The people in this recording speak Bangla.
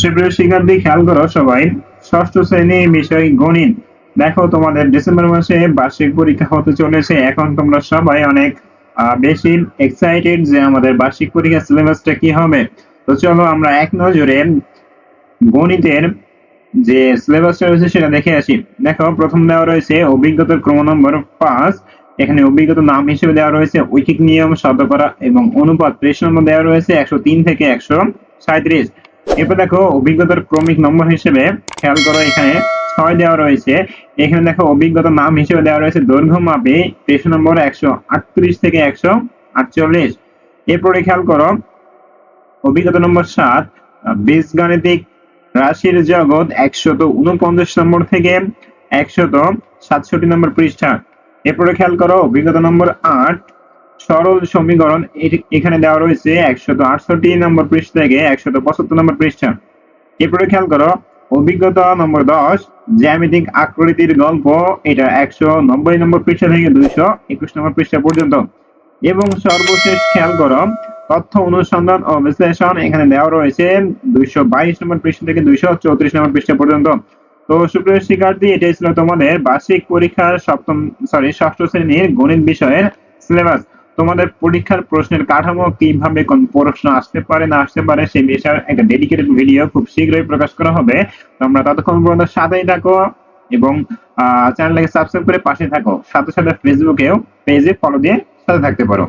সুপ্রিয় শিক্ষার্থী খেয়াল করো সবাই। ষষ্ঠ শ্রেণির বিষয় গণিত। দেখো তোমাদের ডিসেম্বর মাসে বার্ষিক পরীক্ষা হতে চলেছে। এখন তোমরা সবাই অনেক বেশি এক্সাইটেড যে আমাদের বার্ষিক পরীক্ষার সিলেবাসটা কি হবে। তো চলো আমরা এক নজরে গণিতের যে সিলেবাসটা রয়েছে সেটা দেখে আসি। দেখো, প্রথম দেওয়া রয়েছে অভিজ্ঞতার ক্রম নম্বর পাঁচ। এখানে অভিজ্ঞতা নাম হিসেবে দেওয়া রয়েছে ঐকিক নিয়ম শতকরা এবং অনুপাত। পৃষ্ঠ নম্বর দেওয়া রয়েছে একশো তিন থেকে একশো সাঁত্রিশ এরপর দেখো অভিজ্ঞতার ক্রমিক নম্বর হিসেবে খেয়াল করো, এখানে ছয় দেওয়া রয়েছে। এখানে দেখো অভিজ্ঞতার নাম হিসেবে দেওয়া রয়েছে দৈর্ঘ্য মাপে পৃষ্ঠ নম্বর একশো আটত্রিশ থেকে একশো আটচল্লিশ। এরপরে খেয়াল করো, অভিজ্ঞতা নম্বর সাত, বীজগাণিতিক রাশির জগৎ একশত উনপঞ্চাশ নম্বর থেকে একশত সাতষট্টি নম্বর পৃষ্ঠা। এরপরে খেয়াল করো, অভিজ্ঞতা নম্বর আট সরল সমীকরণ এখানে দেওয়া রয়েছে একশত আটষট্টি নম্বর পৃষ্ঠা থেকে একশত পঁচাত্তর নম্বর পৃষ্ঠা। এরপরে খেয়াল করো, অভিজ্ঞতা নম্বর দশ, জ্যামিতিক আকৃতির গল্প, এটা একশো নব্বই নম্বর পৃষ্ঠা থেকে দুইশো একুশ নম্বর পৃষ্ঠা পর্যন্ত। এবং সর্বশেষ খেয়াল করো, তথ্য অনুসন্ধান ও বিশ্লেষণ এখানে দেওয়া রয়েছে দুইশো বাইশ নম্বর পৃষ্ঠা থেকে দুইশো চৌত্রিশ নম্বর পৃষ্ঠা পর্যন্ত। তো সুপ্রিয় শিক্ষার্থী, এটাই ছিল তোমাদের বার্ষিক পরীক্ষার সপ্তম সরি ষষ্ঠ শ্রেণির গণিত বিষয়ের সিলেবাস তোমাদের পরীক্ষার প্রশ্নের কাঠামো কীভাবে কোন প্রশ্ন আসতে পারে, না আসতে পারে, সেই বিষয়ে একটা ডেডিকেটেড ভিডিও খুব শীঘ্রই প্রকাশ করা হবে। তোমরা ততক্ষণ পর্যন্ত সাথেই থাকো এবং চ্যানেলটাকে সাবস্ক্রাইব করে পাশে থাকো। সাথে সাথে ফেসবুকেও পেজে ফলো দিয়ে সাথে থাকতে পারো।